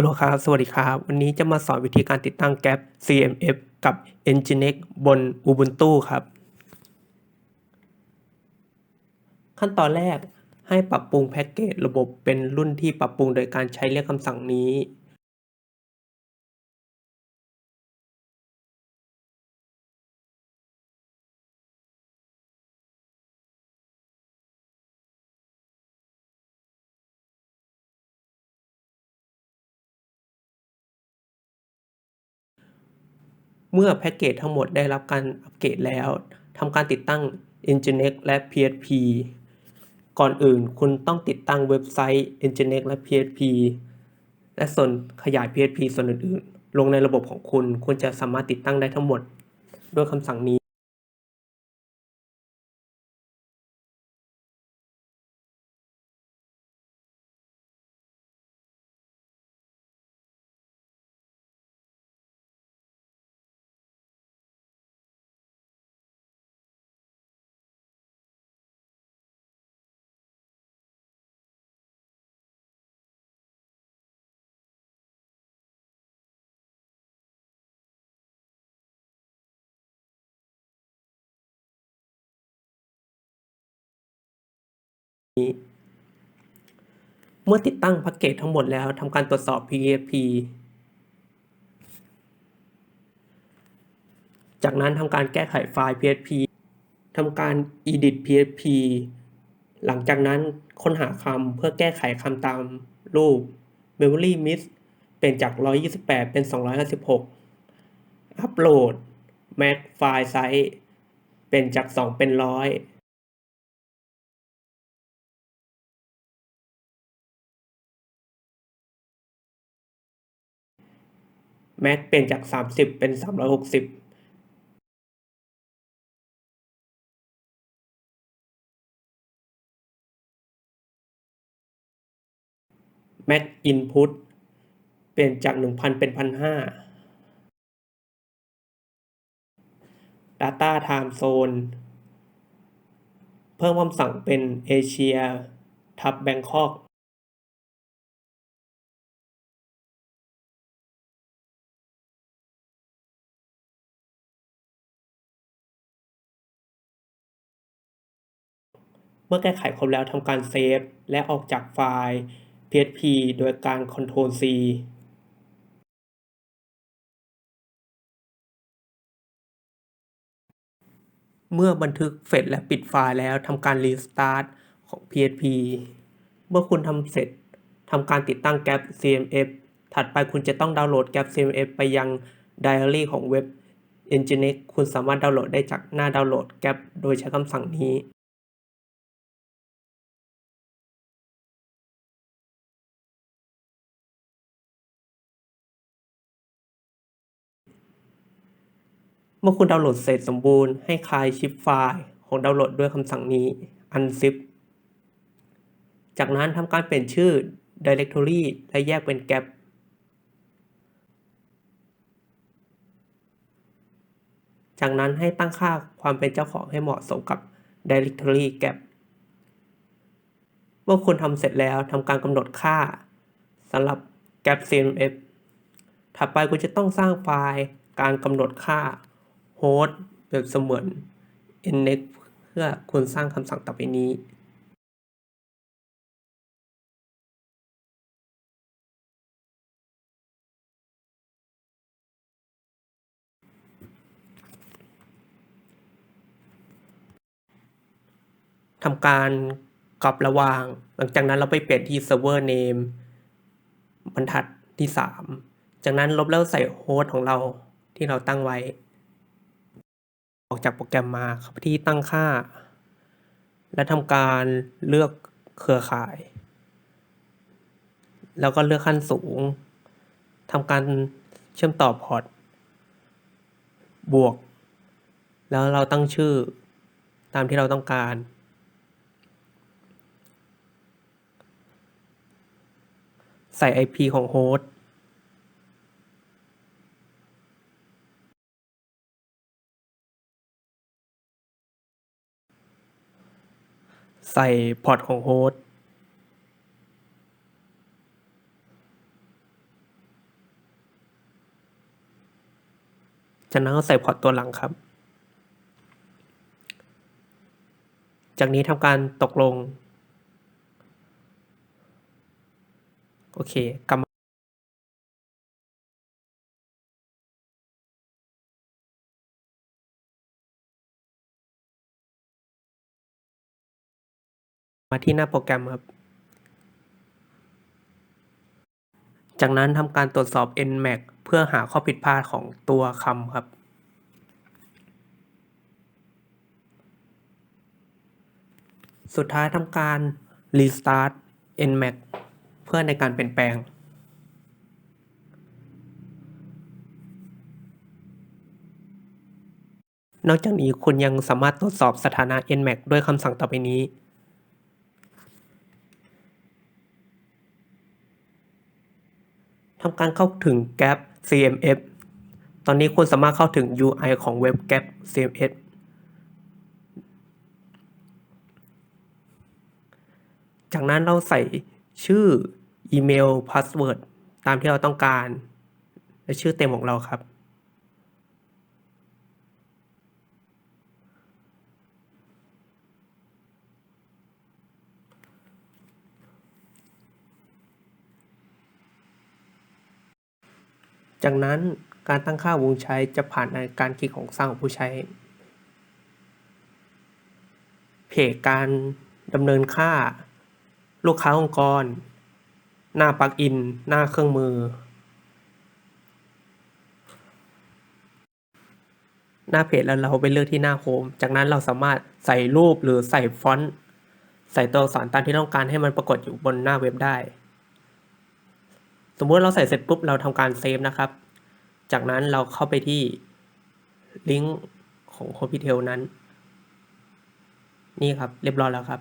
ฮัลโหลครับ สวัสดีครับ วันนี้จะมาสอนวิธีการติดตั้งแก๊ป CMF กับ Nginx บน Ubuntu ครับ ขั้นตอนแรกให้ปรับปรุงแพ็กเกจระบบเป็นรุ่นที่ปรับปรุงโดยการใช้เรียกคำสั่งนี้ เมื่อแพ็กเกจทั้งหมดได้รับการอัปเกรดแล้วทำการติดตั้ง Nginx และ PHP ก่อนอื่นคุณต้องติดตั้งเว็บไซต์ Nginx และ PHP และส่วนขยาย PHP ส่วนอื่นๆ ลงในระบบของคุณ คุณจะสามารถติดตั้งได้ทั้งหมด ด้วยคำสั่งนี้ เมื่อติดตั้งแพ็กเกจทั้งหมดแล้วทำการตรวจสอบ PHP จากนั้นทำการแก้ไขไฟล์ PHP ทำการ edit PHP หลังจากนั้นค้นหาคำเพื่อแก้ไขคำตามรูป Memory Miss เปลี่ยนจาก 128 เป็น 256อัปโหลด Mac File Size เปลี่ยนจาก 2 เป็น 100 Mac เปลี่ยนจาก 30 เป็น 360 Mac Input เปลี่ยนจาก 1,000 เป็น 1,500 Data Time Zone เพิ่มคำสั่งเป็นเอเชีย ทับแบงคอก เมื่อแก้ไขครบแล้วทำการเซฟและออกจากไฟล์ PHP โดยการ Ctrl C เมื่อบันทึกเสร็จและปิดไฟล์แล้วทำการ Restart ของ PHP เมื่อคุณทำเสร็จทำการติดตั้งแก๊ป CMF ถัดไปคุณจะต้องดาวน์โหลดแก๊ป CMF ไปยัง Diary ของเว็บ Nginx คุณสามารถดาวน์โหลดได้จากหน้าดาวน์โหลดแก๊ปโดยใช้คำสั่งนี้ เมื่อคุณดาวน์โหลดเสร็จสมบูรณ์ให้คลายชิปไฟล์ของดาวน์โหลดด้วยคำสั่งนี้ unzip จากนั้นทำการเปลี่ยนชื่อ directory และแยกเป็นแก p จากนั้นให้ตั้งค่าความเป็นเจ้าของให้เหมาะสมกับ directory gap เมื่อคุณทำเสร็จแล้วทำการกำหนดค่าสำหรับ gap cmf ถัดไปคุณจะต้องสร้างไฟล์การกำหนดค่า host แบบเสมือน nnex เพื่อคุณสร้างคำสั่งต่อไปนี้ทำการกลับระวาง หลังจากนั้นเราไปเปลี่ยนที่ server name บรรทัดที่ 3 จากนั้นลบแล้วใส่โฮสต์ของเราที่เราตั้งไว้ ออกจากโปรแกรมมาเข้าไปที่ตั้งค่า และทำการเลือกเครือข่าย แล้วก็เลือกขั้นสูงทำการเชื่อมต่อพอร์ตบวก แล้วเราตั้งชื่อตามที่เราต้องการ ใส่ IP ของโฮสต์ ใส่พอร์ตของโฮสจากนั้นก็ใส่พอร์ตตัวหลังครับ จากนี้ทำการตกลง โอเคกลับ มาที่หน้าโปรแกรมครับ จากนั้นทำการตรวจสอบ nmax เพื่อหาข้อผิดพลาดของตัวคำครับ สุดท้ายทำการ restart nmax เพื่อในการเปลี่ยนแปลงนอกจากนี้คุณยังสามารถตรวจสอบสถานะ nmax ด้วยคำสั่งต่อไปนี้ ทำการเข้าถึง Gap CMS ตอนนี้คุณสามารถเข้าถึง UI ของเว็บ Gap CMS จากนั้นเราใส่ชื่ออีเมลพาสเวิร์ดตามที่เราต้องการ และชื่อเต็มของเราครับ จากนั้นการตั้งค่าวงใช้จะผ่านนการคลิกของสร้างของผู้ใช้ เพจการดำเนินค่า ลูกค้าองค์กร หน้าปลั๊กอิน หน้าเครื่องมือ หน้าเพจแล้วเราไปเลือกที่หน้าโฮม จากนั้นเราสามารถใส่รูปหรือใส่ฟอนต์ ใส่ตัวอักษรตามที่ต้องการให้มันปรากฏอยู่บนหน้าเว็บได้ สมมติเราใส่เสร็จปุ๊บเราทำการเซฟนะครับ จากนั้นเราเข้าไปที่ลิงก์ของ c o p i t e l นั้น นี่ครับ เรียบร้อยแล้วครับ